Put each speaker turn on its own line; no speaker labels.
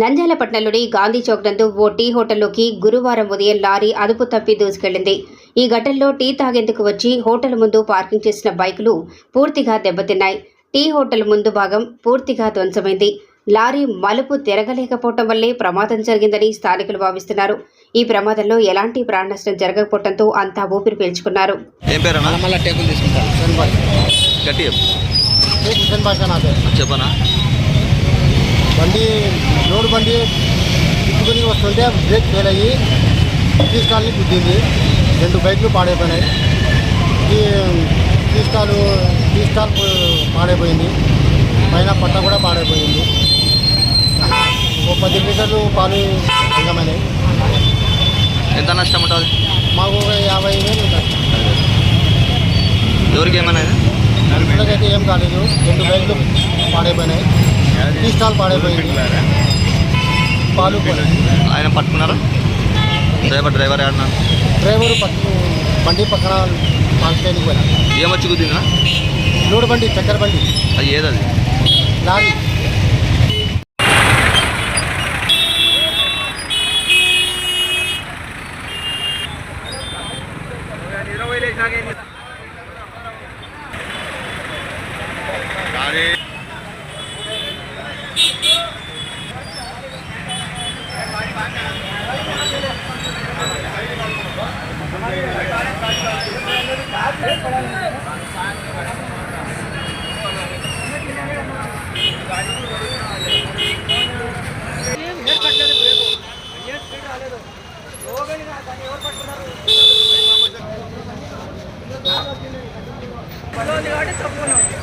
నంద్యాల పట్టణంలోని గాంధీ చౌక్ నందు O T హోటల్లోకి గురువారం ఉదయం లారీ అదుపు తప్పి దూసుకెళ్ళింది ఈ ఘటనలో టీ తాగేందుకు వచ్చి హోటల్ ముందు పార్కింగ్ చేసిన బైకులు పూర్తిగా దెబ్బతిన్నాయి. టీ హోటల్ ముందు భాగం పూర్తిగా ధ్వంసమైంది. లారీ మలుపు తిరగలేకపోవటం వల్లే ప్రమాదం జరిగిందని స్థానికులు భావిస్తున్నారు. ఈ ప్రమాదంలో ఎలాంటి ప్రాణ నష్టం జరగకపోవడంతో అంతా ఊపిరి పీల్చుకున్నారు.
చెప్పనా?
బండి లోడ్ బండి తిప్పుకొని వస్తుంటే బ్రేక్ ఫెయిల్ అయ్యి టీ స్టాల్ని గుద్దింది. రెండు బైక్లు పాడైపోయినాయి. ఈ టీ స్టాల్ టీ స్టాల్ పో- పాడైపోయింది. పైన పట్ట కూడా పాడైపోయింది. ఓ పది లీటర్లు పాలు భంగమైనాయి
ఎంత నష్టం ఉంటుంది?
మాకు ఒక యాభై వేలు
ఎవరికి ఏమైనా?
మనుషులకైతే ఏం కాలేదు. రెండు బైక్లు పాడైపోయినాయి. టీ స్టాల్ పాడైపోయింది పాలు
ఆయన పట్టుకున్నారా? డ్రైవర్ డ్రైవర్ ఆడినా
డ్రైవరు పక్కన బండి పక్కన పాల్చేయడానికి పోయినా.
ఏమొచ్చి కుదిందా
లోడ్ బండి చక్కెర బండి.
అది ఏదది?
లారీ.
అది పదోది కాబట్టి తప్పున్నాం